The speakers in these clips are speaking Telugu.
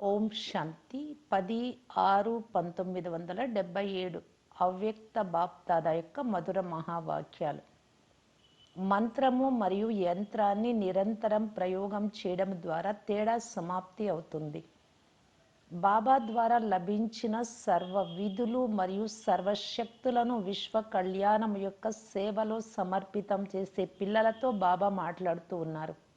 ఓం శాంతి పది ఆరు పంతొమ్మిది వందల డెబ్బై ఏడు అవ్యక్త బాప్తాద యొక్క మధుర మహావాక్యాలు. మంత్రము మరియు యంత్రాన్ని నిరంతరం ప్రయోగం చేయడం ద్వారా తేడా సమాప్తి అవుతుంది. బాబా ద్వారా లభించిన సర్వ విధులు మరియు సర్వశక్తులను విశ్వ కళ్యాణం యొక్క సేవలో సమర్పితం చేసే పిల్లలతో బాబా మాట్లాడుతూ ఉన్నారు.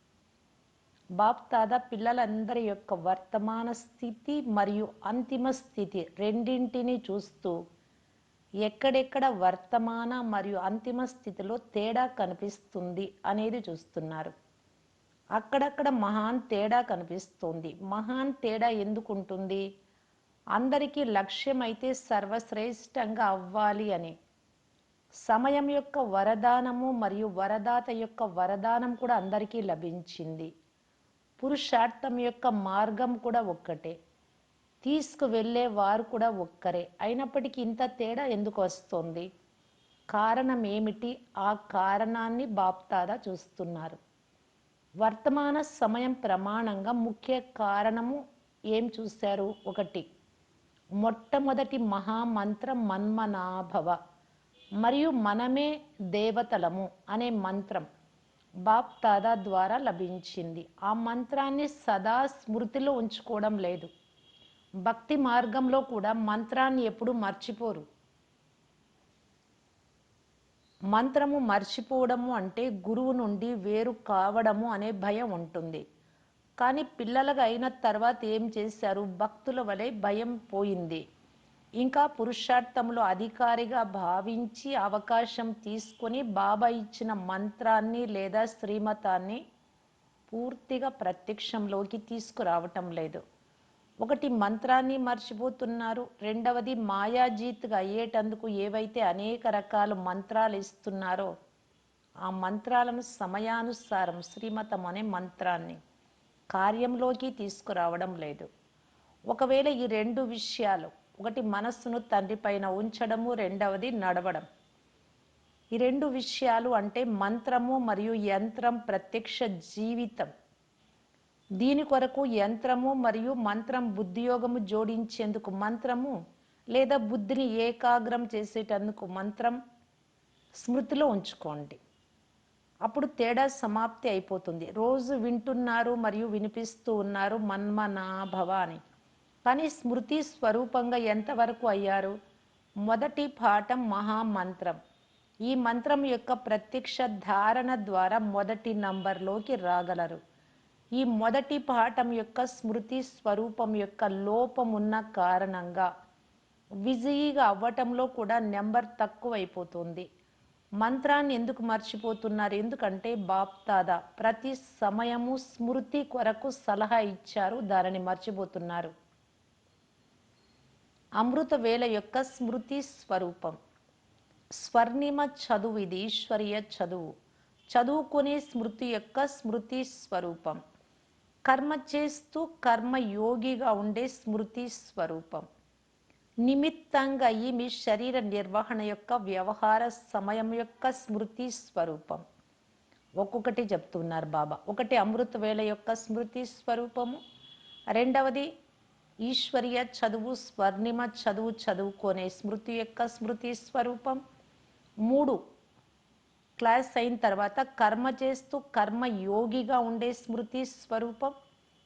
బాప్ పిల్లలందరి యొక్క వర్తమాన స్థితి మరియు అంతిమ స్థితి రెండింటిని చూస్తూ ఎక్కడెక్కడ వర్తమాన మరియు అంతిమ స్థితిలో తేడా కనిపిస్తుంది అనేది చూస్తున్నారు. అక్కడక్కడ మహాన్ తేడా కనిపిస్తుంది. మహాన్ తేడా ఎందుకుంటుంది? అందరికీ లక్ష్యం అయితే సర్వశ్రేష్టంగా అవ్వాలి అని. సమయం యొక్క వరదానము మరియు వరదాత యొక్క వరదానం కూడా అందరికీ లభించింది. పురుషార్థం యొక్క మార్గం కూడా ఒక్కటే. తీసుకువెళ్ళే వారు కూడా ఒక్కరే. అయినప్పటికీ ఇంత తేడా ఎందుకు వస్తుంది? కారణం ఏమిటి? ఆ కారణాన్ని బాప్తాదా చూస్తున్నారు. వర్తమాన సమయం ప్రమాణంగా ముఖ్య కారణము ఏం చూశారు? ఒకటి మొట్టమొదటి మహామంత్రం మన్మనాభవ మరియు మనమే దేవతలము అనే మంత్రం. బాప్ తాదా ద్వారా లభించింది. ఆ మంత్రాన్ని సదా స్మృతిలో ఉంచుకోవడం లేదు. భక్తి మార్గంలో కూడా మంత్రాన్ని ఎప్పుడు మర్చిపోరు. మంత్రము మర్చిపోవడము అంటే గురువు నుండి వేరు కావడము అనే భయం ఉంటుంది. కానీ పిల్లలుగా అయిన తర్వాత ఏం చేశారు? భక్తుల వలె భయం పోయింది. ఇంకా పురుషార్థంలో అధికారిగా భావించి అవకాశం తీసుకొని బాబా ఇచ్చిన మంత్రాన్ని లేదా శ్రీమతాన్ని పూర్తిగా ప్రత్యక్షంలోకి తీసుకురావటం లేదు. ఒకటి మంత్రాన్ని మర్చిపోతున్నారు. రెండవది మాయాజీత్గా అయ్యేటందుకు ఏవైతే అనేక రకాల మంత్రాలు ఇస్తున్నారో ఆ మంత్రాలను సమయానుసారం శ్రీమతం అనే మంత్రాన్ని కార్యంలోకి తీసుకురావడం లేదు. ఒకవేళ ఈ రెండు విషయాలు ఒకటి మనస్సును తండ్రి పైన ఉంచడము రెండవది నడవడం. ఈ రెండు విషయాలు అంటే మంత్రము మరియు యంత్రం ప్రత్యక్ష జీవితం. దీని కొరకు యంత్రము మరియు మంత్రం బుద్ధియోగము జోడించేందుకు మంత్రము లేదా బుద్ధిని ఏకాగ్రం చేసేటందుకు మంత్రం స్మృతిలో ఉంచుకోండి. అప్పుడు తేడా సమాప్తి అయిపోతుంది. రోజు వింటున్నారు మరియు వినిపిస్తూ ఉన్నారు మన్మనాభవ అని. కానీ స్మృతి స్వరూపంగా ఎంతవరకు అయ్యారు? మొదటి పాఠం మహామంత్రం. ఈ మంత్రం యొక్క ప్రత్యక్ష ధారణ ద్వారా మొదటి నంబర్లోకి రాగలరు. ఈ మొదటి పాఠం యొక్క స్మృతి స్వరూపం యొక్క లోపం ఉన్న కారణంగా విజయీగా అవ్వటంలో కూడా నెంబర్ తక్కువైపోతుంది. మంత్రాన్ని ఎందుకు మర్చిపోతున్నారు? ఎందుకంటే బాప్తాదా ప్రతి సమయము స్మృతి కొరకు సలహా ఇచ్చారు దానిని మర్చిపోతున్నారు. అమృత వేల యొక్క స్మృతి స్వరూపం. స్వర్ణిమ చదువు ఇది ఈశ్వరీయ చదువు. చదువుకునే స్మృతి యొక్క స్మృతి స్వరూపం. కర్మ చేస్తూ కర్మయోగిగా ఉండే స్మృతి స్వరూపం. నిమిత్తంగా ఈ మీ శరీర నిర్వహణ యొక్క వ్యవహార సమయం యొక్క స్మృతి స్వరూపం. ఒక్కొక్కటి చెప్తున్నారు బాబా. ఒకటి అమృత వేళ యొక్క స్మృతి స్వరూపము. రెండవది ఈశ్వరీయ చదువు స్వర్ణిమ చదువు చదువుకునే స్మృతి యొక్క స్మృతి స్వరూపం. మూడు క్లాస్ అయిన తర్వాత కర్మ చేస్తూ కర్మయోగిగా ఉండే స్మృతి స్వరూపం.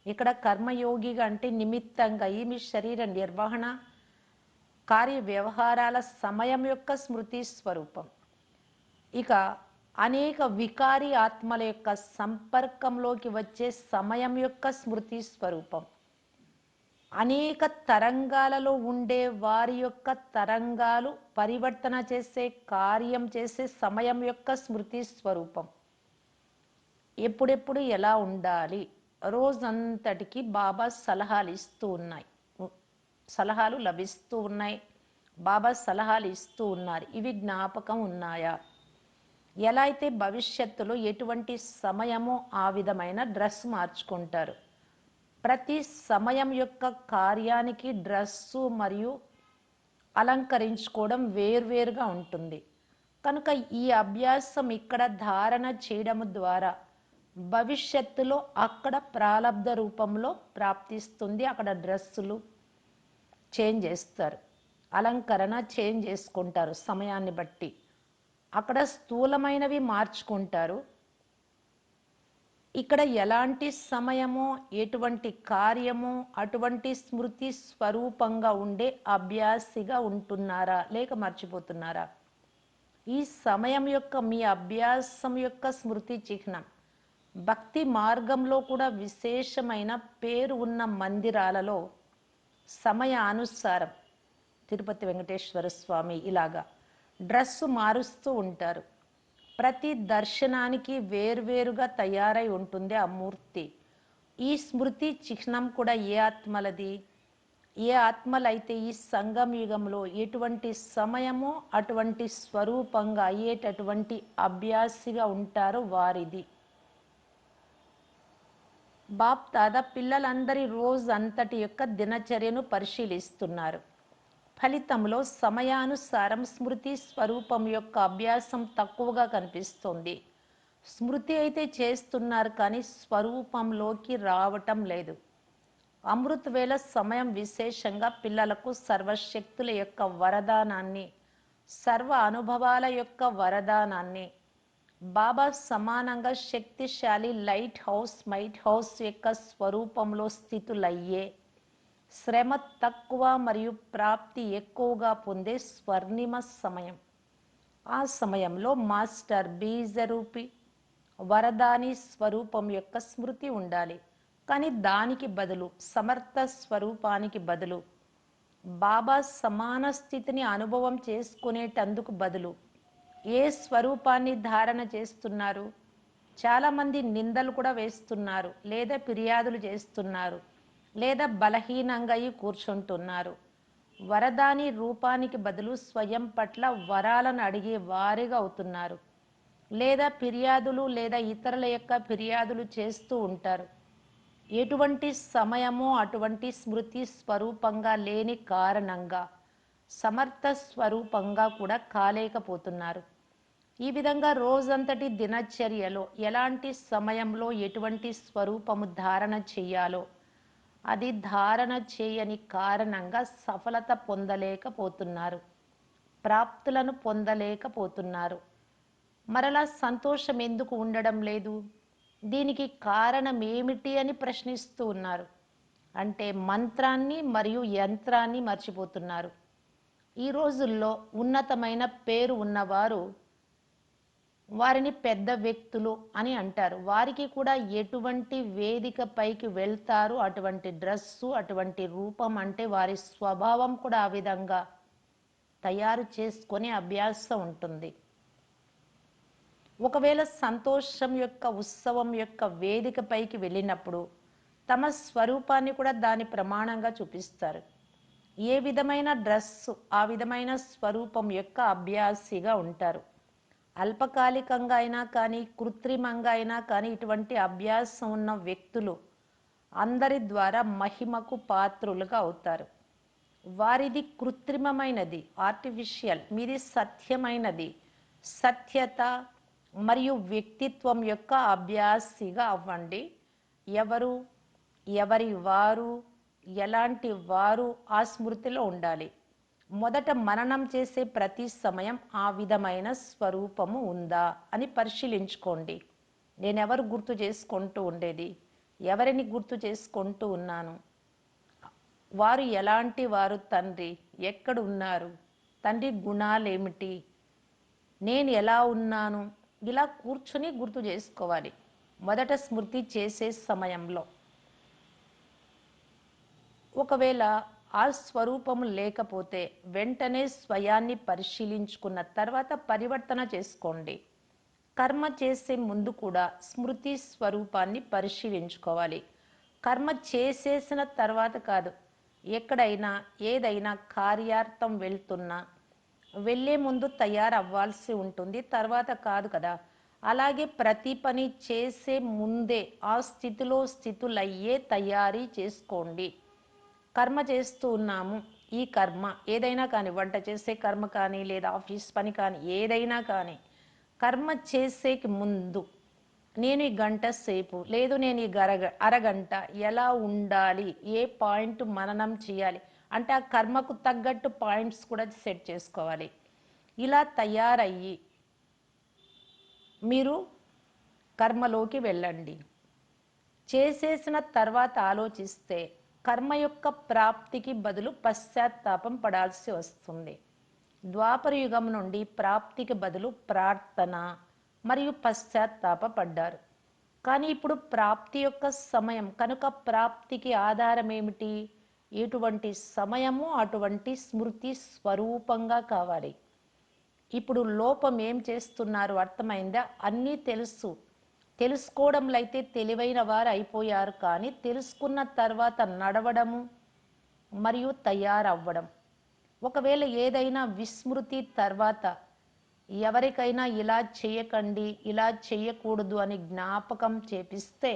ఇక్కడ కర్మయోగిగా అంటే నిమిత్తంగా ఈ మీ శరీర నిర్వహణ కార్య వ్యవహారాల సమయం యొక్క స్మృతి స్వరూపం. ఇక అనేక వికారి ఆత్మల యొక్క సంపర్కంలోకి వచ్చే సమయం యొక్క స్మృతి స్వరూపం. అనేక తరంగాలలో ఉండే వారి యొక్క తరంగాలు పరివర్తన చేసే కార్యం చేసే సమయం యొక్క స్మృతి స్వరూపం. ఎప్పుడెప్పుడు ఎలా ఉండాలి? రోజంతటికి బాబా సలహాలు ఇస్తూ ఉన్నాయి. సలహాలు లభిస్తూ ఉన్నాయి. బాబా సలహాలు ఇస్తూ ఉన్నారు. ఇవి జ్ఞాపకం ఉన్నాయా? ఎలా అయితే భవిష్యత్తులో ఎటువంటి సమయమో ఆ విధమైన డ్రెస్ మార్చుకుంటారు. ప్రతి సమయం యొక్క కార్యానికి డ్రెస్సు మరియు అలంకరించుకోవడం వేర్వేరుగా ఉంటుంది. కనుక ఈ అభ్యాసం ఇక్కడ ధారణ చేయడం ద్వారా భవిష్యత్తులో అక్కడ ప్రాలబ్ధ రూపంలో ప్రాప్తిస్తుంది. అక్కడ డ్రెస్సులు చేంజ్ చేస్తారు. అలంకరణ చేంజ్ చేసుకుంటారు సమయాన్ని బట్టి. అక్కడ స్థూలమైనవి మార్చుకుంటారు. ఇక్కడ ఎలాంటి సమయము ఎటువంటి కార్యము అటువంటి స్మృతి స్వరూపంగా ఉండే అభ్యాసిగా ఉంటున్నారా? లేక మర్చిపోతున్నారా? ఈ సమయం యొక్క మీ అభ్యాసం యొక్క స్మృతి చిహ్నం. భక్తి మార్గంలో కూడా విశేషమైన పేరు ఉన్న మందిరాలలో సమయానుసారం తిరుపతి వెంకటేశ్వర స్వామి ఇలాగా డ్రెస్సు మారుస్తూ ఉంటారు. ప్రతి దర్శనానికి వేర్వేరుగా తయారై ఉంటుంది ఆ మూర్తి. ఈ స్మృతి చిహ్నం కూడా ఏ ఆత్మలది? ఏ ఆత్మలైతే ఈ సంగం యుగంలో ఎటువంటి సమయమో అటువంటి స్వరూపంగా అయ్యేటటువంటి అభ్యాసిగా ఉంటారో వారిది. బాప్ దాదా పిల్లలందరి రోజు అంతటి యొక్క దినచర్యను పరిశీలిస్తున్నారు. ఫలితంలో సమయానుసారం స్మృతి స్వరూపం యొక్క అభ్యాసం తక్కువగా కనిపిస్తుంది. స్మృతి అయితే చేస్తున్నారు కానీ స్వరూపంలోకి రావటం లేదు. అమృత్ వేళ సమయం విశేషంగా పిల్లలకు సర్వశక్తుల యొక్క వరదానాన్ని సర్వ అనుభవాల యొక్క వరదానాన్ని బాబా సమానంగా శక్తిశాలి లైట్ హౌస్ మైట్ హౌస్ యొక్క స్వరూపంలో స్థితులయ్యే శ్రమ తక్కువ మరియు ప్రాప్తి ఎక్కువగా పొందే స్వర్ణిమ సమయం. ఆ సమయంలో మాస్టర్ బీజరూపి వరదాని స్వరూపం యొక్క స్మృతి ఉండాలి. కానీ దానికి బదులు సమర్థ స్వరూపానికి బదులు బాబా సమాన స్థితిని అనుభవం చేసుకునేటందుకు బదులు ఏ స్వరూపాన్ని ధారణ చేస్తున్నారు? చాలామంది నిందలు కూడా వేస్తున్నారు లేదా ఫిర్యాదులు చేస్తున్నారు. లేదా బలహీనంగా అయి కూర్చుంటున్నారు. వరదాని రూపానికి బదులు స్వయం పట్ల వరాలను అడిగే వారిగా అవుతున్నారు. లేదా ఫిర్యాదులు లేదా ఇతరుల యొక్క ఫిర్యాదులు చేస్తూ ఉంటారు. ఎటువంటి సమయమో అటువంటి స్మృతి స్వరూపంగా లేని కారణంగా సమర్థ స్వరూపంగా కూడా కాలేకపోతున్నారు. ఈ విధంగా రోజంతటి దినచర్యలో ఎలాంటి సమయంలో ఎటువంటి స్వరూపము ధారణ చేయాలో అది ధారణ చేయని కారణంగా సఫలత పొందలేకపోతున్నారు. ప్రాప్తులను పొందలేకపోతున్నారు. మరలా సంతోషం ఎందుకు ఉండడం లేదు? దీనికి కారణం ఏమిటి అని ప్రశ్నిస్తూ ఉన్నారు. అంటే మంత్రాన్ని మరియు యంత్రాన్ని మర్చిపోతున్నారు. ఈ రోజుల్లో ఉన్నతమైన పేరు ఉన్నవారు వారిని పెద్ద వ్యక్తులు అని అంటారు. వారికి కూడా ఎటువంటి వేదిక పైకి వెళ్తారు? అటువంటి డ్రెస్సు అటువంటి రూపం అంటే వారి స్వభావం కూడా ఆ విధంగా తయారు చేసుకొని అభ్యాసం ఉంటుంది. ఒకవేళ సంతోషం యొక్క ఉత్సవం యొక్క వేదిక పైకి వెళ్ళినప్పుడు తమ స్వరూపాన్ని కూడా దాని ప్రమాణంగా చూపిస్తారు. ఏ విధమైన డ్రెస్సు ఆ విధమైన స్వరూపం యొక్క అభ్యాసిగా ఉంటారు. అల్పకాలికంగా అయినా కానీ కృత్రిమంగా అయినా కానీ ఇటువంటి అభ్యాసం ఉన్న వ్యక్తులు అందరి ద్వారా మహిమకు పాత్రులుగా అవుతారు. వారిది కృత్రిమమైనది ఆర్టిఫిషియల్ మీది సత్యమైనది. సత్యత మరియు వ్యక్తిత్వం యొక్క అభ్యాసిగా అవ్వండి. ఎవరు ఎవరి వారు ఎలాంటి వారు ఆ స్మృతిలో ఉండాలి. మొదట మననం చేసే ప్రతి సమయం ఆ విధమైన స్వరూపము ఉందా అని పరిశీలించుకోండి. నేనెవరు గుర్తు చేసుకుంటూ ఉండేది? ఎవరిని గుర్తు చేసుకుంటూ ఉన్నాను? వారు ఎలాంటి వారు తండ్రి? ఎక్కడ ఉన్నారు తండ్రి గుణాలేమిటి? నేను ఎలా ఉన్నాను? ఇలా కూర్చుని గుర్తు చేసుకోవాలి. మొదట స్మృతి చేసే సమయంలో. ఒకవేళ ఆ స్వరూపము లేకపోతే వెంటనే స్వయాన్ని పరిశీలించుకున్న తర్వాత పరివర్తన చేసుకోండి. కర్మ చేసే ముందు కూడా స్మృతి స్వరూపాన్ని పరిశీలించుకోవాలి. కర్మ చేసేసిన తర్వాత కాదు ఎక్కడైనా ఏదైనా కార్యార్థం వెళ్తున్నా వెళ్ళే ముందు తయారవ్వాల్సి ఉంటుంది. తర్వాత కాదు కదా. అలాగే ప్రతి పని చేసే ముందే ఆ స్థితిలో స్థితులయ్యే తయారీ చేసుకోండి. కర్మ చేస్తూ ఉన్నాము. ఈ కర్మ ఏదైనా కానీ వంట చేసే కర్మ కానీ లేదా ఆఫీస్ పని కానీ ఏదైనా కానీ కర్మ చేసేకి ముందు నేను ఈ గంట సేపు లేదు నేను ఈ గరగ అరగంట ఎలా ఉండాలి? ఏ పాయింట్ మననం చేయాలి? అంటే ఆ కర్మకు తగ్గట్టు పాయింట్స్ కూడా సెట్ చేసుకోవాలి. ఇలా తయారయ్యి మీరు కర్మలోకి వెళ్ళండి. చేసేసిన తర్వాత ఆలోచిస్తే కర్మ యొక్క ప్రాప్తికి బదులు పశ్చాత్తాపం పడాల్సి వస్తుంది. ద్వాపర యుగం నుండి ప్రాప్తికి బదులు ప్రార్థన మరియు పశ్చాత్తాప పడ్డారు. కానీ ఇప్పుడు ప్రాప్తి యొక్క సమయం కనుక ప్రాప్తికి ఆధారం ఏమిటి? ఎటువంటి సమయము అటువంటి స్మృతి స్వరూపంగా కావాలి. ఇప్పుడు లోపం ఏం చేస్తున్నారు? అర్థమైందా? అన్నీ తెలుసు. తెలుసుకోవడంలో అయితే తెలివైన వారు అయిపోయారు కానీ తెలుసుకున్న తర్వాత నడవడము మరియు తయారవ్వడం. ఒకవేళ ఏదైనా విస్మృతి తర్వాత ఎవరికైనా ఇలా చేయకండి ఇలా చేయకూడదు అని జ్ఞాపకం చేపిస్తే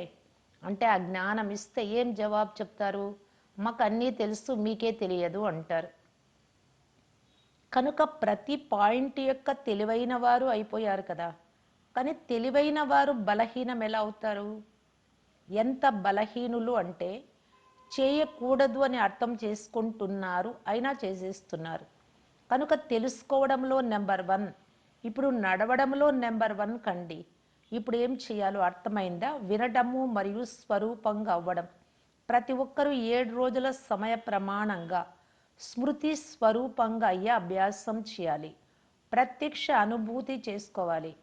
అంటే ఆ జ్ఞానం ఇస్తే ఏం జవాబు చెప్తారు? మాకు అన్నీ తెలుసు మీకే తెలియదు అంటారు. కనుక ప్రతి పాయింట్ యొక్క తెలివైన వారు అయిపోయారు కదా. కానీ తెలివైన వారు బలహీనం ఎలా అవుతారు? ఎంత బలహీనులు అంటే చేయకూడదు అని అర్థం చేసుకుంటున్నారు అయినా చేసేస్తున్నారు. కనుక తెలుసుకోవడంలో నెంబర్ వన్. ఇప్పుడు నడవడంలో నెంబర్ వన్ కండి. ఇప్పుడు ఏం చేయాలో అర్థమైందా? వినడము మరియు స్వరూపంగా అవ్వడం. ప్రతి ఒక్కరూ ఏడు రోజుల సమయ ప్రమాణంగా స్మృతి స్వరూపంగా అయ్యే అభ్యాసం చేయాలి. ప్రత్యక్ష అనుభూతి చేసుకోవాలి.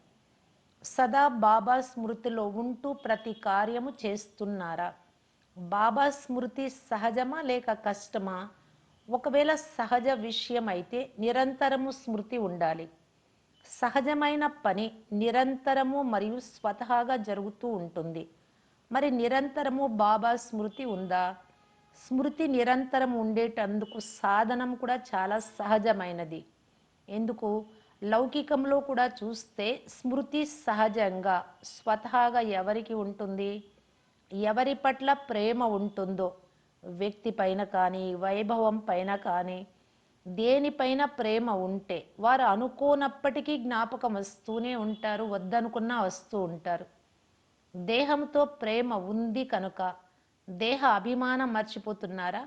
సదా బాబా స్మృతిలో ఉంటూ ప్రతి కార్యము చేస్తున్నారా? బాబా స్మృతి సహజమా లేక కష్టమా? ఒకవేళ సహజ విషయం అయితే నిరంతరము స్మృతి ఉండాలి. సహజమైన పని నిరంతరము మరియు స్వతహాగా జరుగుతూ ఉంటుంది. మరి నిరంతరము బాబా స్మృతి ఉందా? స్మృతి నిరంతరం ఉండేటందుకు సాధనం కూడా చాలా సహజమైనది. ఎందుకు? లౌకికంలో కూడా చూస్తే స్మృతి సహజంగా స్వతహాగా ఎవరికి ఉంటుంది? ఎవరి పట్ల ప్రేమ ఉంటుందో వ్యక్తి పైన కానీ వైభవం పైన కానీ దేనిపైన ప్రేమ ఉంటే వారు అనుకోనప్పటికీ జ్ఞాపకం వస్తూనే ఉంటారు వద్దనుకున్నా వస్తూ ఉంటారు. దేహంతో ప్రేమ ఉంది కనుక దేహ అభిమానం మర్చిపోతున్నారా?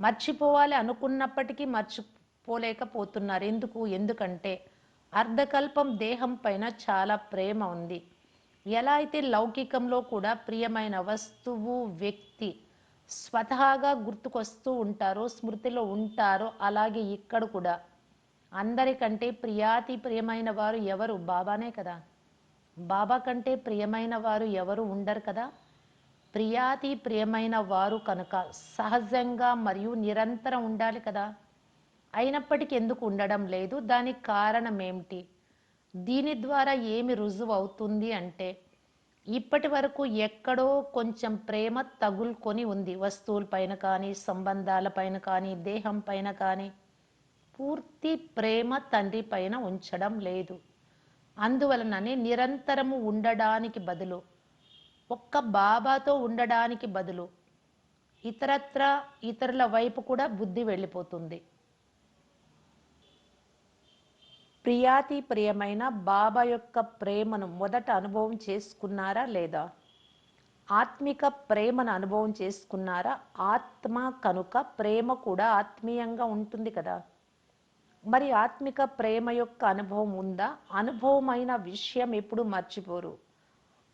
మర్చిపోవాలి అనుకున్నప్పటికీ మర్చి పోలేకపోతున్నారు. ఎందుకు? ఎందుకంటే అర్ధకల్పం దేహం పైన చాలా ప్రేమ ఉంది. ఎలా అయితే లౌకికంలో కూడా ప్రియమైన వస్తువు వ్యక్తి స్వతహాగా గుర్తుకొస్తూ ఉంటారో స్మృతిలో ఉంటారో అలాగే ఇక్కడ కూడా అందరికంటే ప్రియాతి ప్రియమైన వారు ఎవరు? బాబానే కదా. బాబా కంటే ప్రియమైన వారు ఎవరు ఉండరు కదా. ప్రియాతి ప్రియమైన వారు కనుక సహజంగా మరియు నిరంతరం ఉండాలి కదా. అయినప్పటికీ ఎందుకు ఉండడం లేదు? దానికి కారణం ఏమిటి? దీని ద్వారా ఏమి రుజువు అవుతుంది అంటే ఇప్పటి వరకు ఎక్కడో కొంచెం ప్రేమ తగులుకొని ఉంది. వస్తువులపైన కానీ సంబంధాలపైన కానీ దేహం పైన కానీ. పూర్తి ప్రేమ తండ్రి పైన ఉంచడం లేదు. అందువలననే నిరంతరము ఉండడానికి బదులు ఒక్క బాబాతో ఉండడానికి బదులు ఇతరత్ర ఇతరుల వైపు కూడా బుద్ధి వెళ్ళిపోతుంది. ప్రియాతి ప్రియమైన బాబా యొక్క ప్రేమను మొదట అనుభవం చేసుకున్నారా లేదా? ఆత్మిక ప్రేమను అనుభవం చేసుకున్నారా? ఆత్మ కనుక ప్రేమ కూడా ఆత్మీయంగా ఉంటుంది కదా. మరి ఆత్మిక ప్రేమ యొక్క అనుభవం ఉందా? అనుభవమైన విషయం ఎప్పుడు మర్చిపోరు.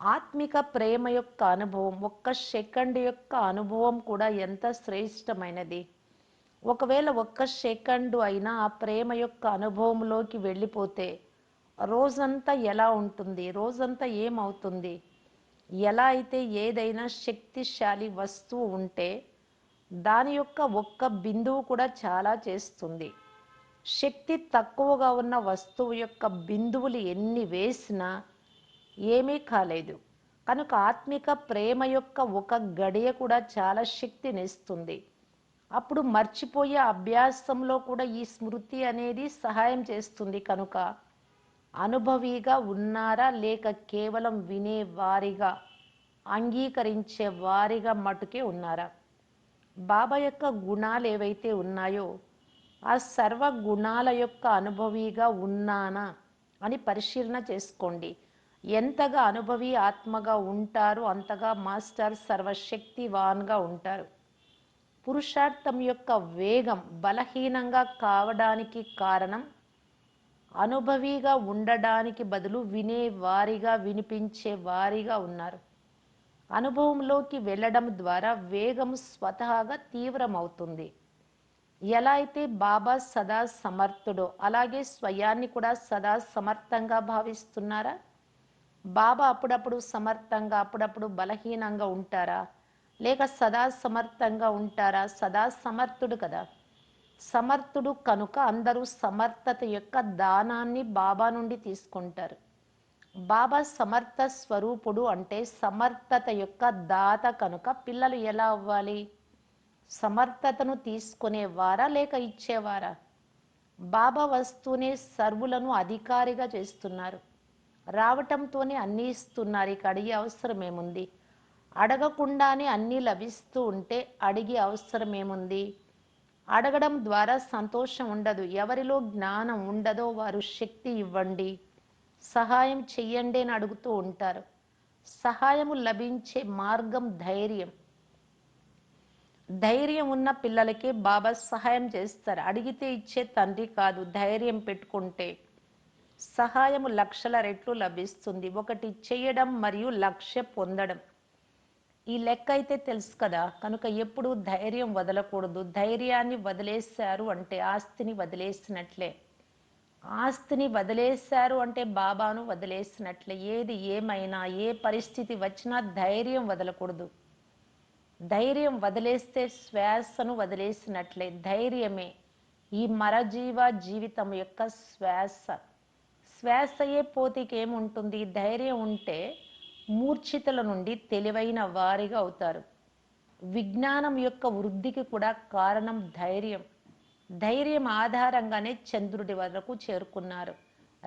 ఆత్మిక ప్రేమ యొక్క అనుభవం ఒక్క సెకండ్ యొక్క అనుభవం కూడా ఎంత శ్రేష్టమైనది? ఒకవేళ ఒక్క సెకండ్ అయినా ఆ ప్రేమ యొక్క అనుభవంలోకి వెళ్ళిపోతే రోజంతా ఎలా ఉంటుంది? రోజంతా ఏమవుతుంది? ఎలా అయితే ఏదైనా శక్తిశాలి వస్తువు ఉంటే దాని యొక్క ఒక్క బిందువు కూడా చాలా చేస్తుంది. శక్తి తక్కువగా ఉన్న వస్తువు యొక్క బిందువులు ఎన్ని వేసినా ఏమీ కాలేదు. కనుక ఆత్మిక ప్రేమ యొక్క ఒక గడియ కూడా చాలా శక్తినిస్తుంది అప్పుడు మర్చిపోయే అభ్యాసంలో కూడా ఈ స్మృతి అనేది సహాయం చేస్తుంది కనుక. అనుభవిగా ఉన్నారా లేక కేవలం వినే వారిగా అంగీకరించే వారిగా మటుకే ఉన్నారా? బాబా యొక్క గుణాలు ఏవైతే ఉన్నాయో ఆ సర్వ గుణాల యొక్క అనుభవిగా ఉన్నానా అని పరిశీలన చేసుకోండి. ఎంతగా అనుభవి ఆత్మగా ఉంటారో అంతగా మాస్టర్ సర్వశక్తివాన్గా ఉంటారు. పురుషార్థం యొక్క వేగం బలహీనంగా కావడానికి కారణం అనుభవిగా ఉండడానికి బదులు వినే వారిగా వినిపించే వారిగా ఉన్నారు. అనుభవంలోకి వెళ్ళడం ద్వారా వేగం స్వతహాగా తీవ్రమవుతుంది. ఎలా అయితే బాబా సదా సమర్థుడో అలాగే స్వయాన్ని కూడా సదా సమర్థంగా భావిస్తున్నారా? బాబా అప్పుడప్పుడు సమర్థంగా అప్పుడప్పుడు బలహీనంగా ఉంటారా? లేక సదా సమర్థంగా ఉంటారా? సదా సమర్థుడు కదా. సమర్థుడు కనుక అందరూ సమర్థత యొక్క దానాన్ని బాబా నుండి తీసుకుంటారు. బాబా సమర్థ స్వరూపుడు అంటే సమర్థత యొక్క దాత కనుక పిల్లలు ఎలా అవ్వాలి? సమర్థతను తీసుకునేవారా లేక ఇచ్చేవారా? బాబా వస్తూనే సర్వులను అధికారిగా చేస్తున్నారు. రావటంతోనే అన్నీ ఇస్తున్నారు. ఇక అడిగే అవసరం ఏముంది అడగకుండానే అన్నీ లభిస్తూ ఉంటే అడిగే అవసరం ఏముంది అడగడం ద్వారా సంతోషం ఉండదు. ఎవరిలో జ్ఞానం ఉండదో వారు శక్తి ఇవ్వండి. సహాయం చెయ్యండి అని అడుగుతూ ఉంటారు. సహాయము లభించే మార్గం ధైర్యం. ధైర్యం ఉన్న పిల్లలకి బాబా సహాయం చేస్తారు. అడిగితే ఇచ్చే తండ్రి కాదు ధైర్యం పెట్టుకుంటే. సహాయము లక్షల రెట్లు లభిస్తుంది. ఒకటి చేయడం మరియు లక్ష్య పొందడం. ఈ లెక్క అయితే తెలుసు కదా. కనుక ఎప్పుడు ధైర్యం వదలకూడదు. ధైర్యాన్ని వదిలేశారు అంటే ఆస్తిని వదిలేసినట్లే. ఆస్తిని వదిలేశారు అంటే బాబాను వదిలేసినట్లే. ఏది ఏమైనా ఏ పరిస్థితి వచ్చినా ధైర్యం వదలకూడదు. ధైర్యం వదిలేస్తే శ్వాసను వదిలేసినట్లే. ధైర్యమే ఈ మరజీవ జీవితం యొక్క శ్వాస. శ్వాసయే పోతికి ఏముంటుంది ధైర్యం ఉంటే మూర్ఛితుల నుండి తెలివైన వారిగా అవుతారు. విజ్ఞానం యొక్క వృద్ధికి కూడా కారణం ధైర్యం. ధైర్యం ఆధారంగానే చంద్రుడి వరకు చేరుకున్నారు.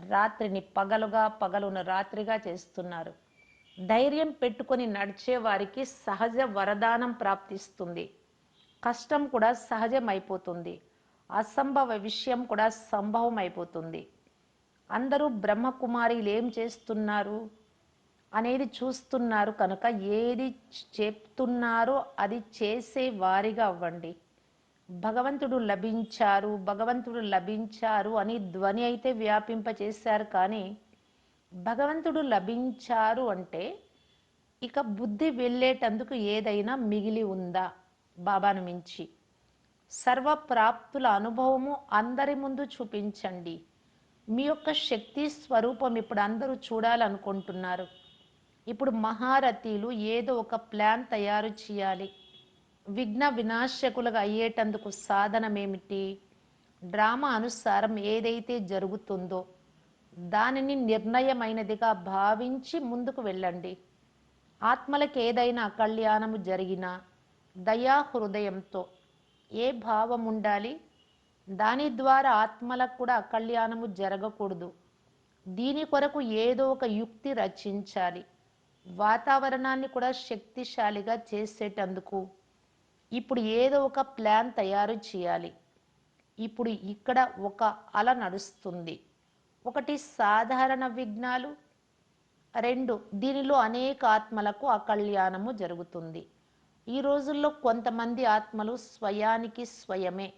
రాత్రిని పగలుగా పగలును రాత్రిగా చేస్తున్నారు. ధైర్యం పెట్టుకొని నడిచే వారికి సహజ వరదానం ప్రాప్తిస్తుంది. కష్టం కూడా సహజమైపోతుంది. అసంభవ విషయం కూడా సంభవం అయిపోతుంది అందరూ బ్రహ్మకుమారీలు ఏం చేస్తున్నారు? అనేది చూస్తున్నారు కనుక ఏది చెప్తున్నారో అది చేసే వారిగా అవ్వండి. భగవంతుడు లభించారు భగవంతుడు లభించారు అని ధ్వని అయితే వ్యాపింపచేశారు కానీ భగవంతుడు లభించారు అంటే ఇక బుద్ధి వెళ్ళేటందుకు ఏదైనా మిగిలి ఉందా? బాబాను మించి. సర్వప్రాప్తుల అనుభవము అందరి ముందు చూపించండి. మీ యొక్క శక్తి స్వరూపం ఇప్పుడు అందరూ చూడాలనుకుంటున్నారు. ఇప్పుడు మహారథీలు ఏదో ఒక ప్లాన్ తయారు చేయాలి. విఘ్న వినాశకులుగా అయ్యేటందుకు సాధనమేమిటి? డ్రామా అనుసారం ఏదైతే జరుగుతుందో దానిని నిర్ణయమైనదిగా భావించి ముందుకు వెళ్ళండి. ఆత్మలకు ఏదైనా కళ్యాణము జరిగినా దయా హృదయంతో ఏ భావం ఉండాలి? దాని ద్వారా ఆత్మలకు కూడా కళ్యాణము జరగకూడదు. దీని కొరకు ఏదో ఒక యుక్తి రచించాలి. వాతావరణాన్ని కూడా శక్తిశాలిగా చేసేటందుకు ఇప్పుడు ఏదో ఒక ప్లాన్ తయారు చేయాలి. ఇప్పుడు ఇక్కడ ఒక అల నడుస్తుంది. ఒకటి సాధారణ విఘ్నాలు రెండు దీనిలో అనేక ఆత్మలకు అకళ్యాణము జరుగుతుంది. ఈ రోజుల్లో కొంతమంది ఆత్మలు స్వయానికి స్వయమే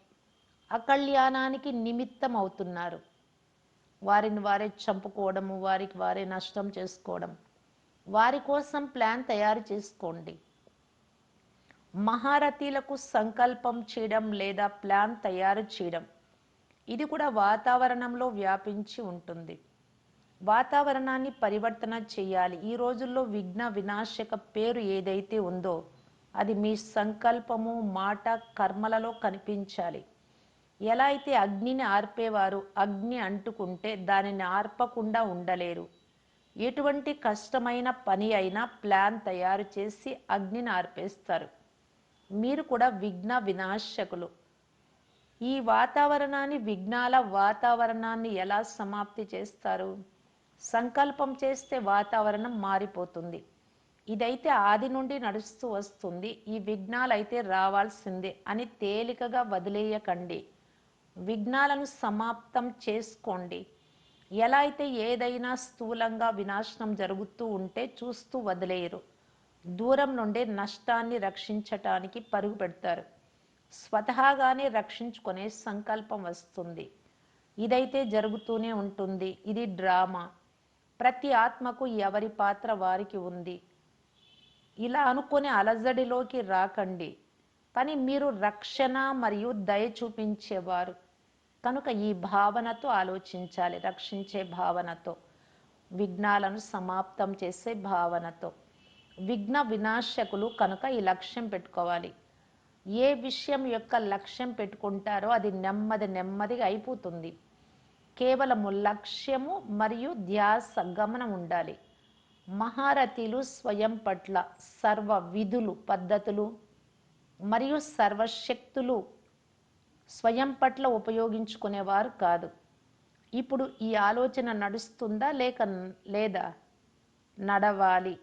అకళ్యాణానికి నిమిత్తం అవుతున్నారు. వారిని వారే చంపుకోవడము వారికి వారే నష్టం చేసుకోవడం వారి కోసం ప్లాన్ తయారు చేసుకోండి. మహారథీలకు సంకల్పం చేయడం లేదా ప్లాన్ తయారు చేయడం ఇది కూడా వాతావరణంలో వ్యాపించి ఉంటుంది. వాతావరణాన్ని పరివర్తన చేయాలి. ఈ రోజుల్లో విఘ్న వినాశక పేరు ఏదైతే ఉందో అది మీ సంకల్పము మాట కర్మలలో కనిపించాలి. ఎలా అయితే అగ్నిని ఆర్పేవారు అగ్ని అంటుకుంటే దానిని ఆర్పకుండా ఉండలేరు. ఎటువంటి కష్టమైన పని అయినా ప్లాన్ తయారు చేసి అగ్నిని ఆర్పేస్తారు. మీరు కూడా విఘ్న వినాశకులు. ఈ వాతావరణాన్ని విఘ్నాల వాతావరణాన్ని ఎలా సమాప్తి చేస్తారు? సంకల్పం చేస్తే వాతావరణం మారిపోతుంది. ఇదైతే ఆది నుండి నడుస్తూ వస్తుంది. ఈ విఘ్నాలు అయితే రావాల్సిందే అని తేలికగా వదిలేయకండి. విఘ్నాలను సమాప్తం చేసుకోండి. ఎలా అయితే ఏదైనా స్థూలంగా వినాశనం జరుగుతూ ఉంటే చూస్తూ వదిలేయరు. దూరం నుండి నష్టాన్ని రక్షించటానికి పరుగు పెడతారు. స్వతహాగానే రక్షించుకునే సంకల్పం వస్తుంది. ఇదైతే జరుగుతూనే ఉంటుంది. ఇది డ్రామా. ప్రతి ఆత్మకు ఎవరి పాత్ర వారికి ఉంది. ఇలా అనుకునే అలజడిలోకి రాకండి. కానీ మీరు రక్షణ మరియు దయ చూపించేవారు. కనుక ఈ భావనతో ఆలోచించాలి రక్షించే భావనతో. విఘ్నాలను సమాప్తం చేసే భావనతో. విఘ్న వినాశకులు కనుక ఈ లక్ష్యం పెట్టుకోవాలి. ఏ విషయం యొక్క లక్ష్యం పెట్టుకుంటారో అది నెమ్మది నెమ్మదిగా అయిపోతుంది. కేవలము లక్ష్యము మరియు ధ్యాస గమనం ఉండాలి. మహారథీలు స్వయం పట్ల సర్వ విధులు పద్ధతులు మరియు సర్వశక్తులు స్వయం పట్ల ఉపయోగించుకునేవారు కాదు. ఇప్పుడు ఈ ఆలోచన నడుస్తుందా లేక లేదా? నడవాలి.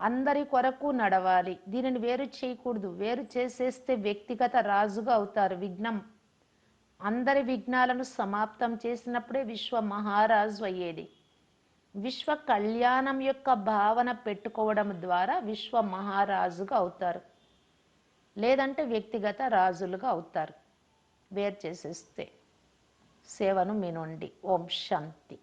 అందరి కొరకు నడవాలి. దీనిని వేరు చేయకూడదు. వేరు చేసేస్తే వ్యక్తిగత రాజుగా అవుతారు. విఘ్నం. అందరి విఘ్నాలను సమాప్తం చేసినప్పుడే విశ్వ మహారాజు అయ్యేది. విశ్వ కళ్యాణం యొక్క భావన పెట్టుకోవడం ద్వారా విశ్వ మహారాజుగా అవుతారు. లేదంటే వ్యక్తిగత రాజులుగా అవుతారు. వేరు చేసేస్తే. సేవను మీ నుండి. ఓం శాంతి.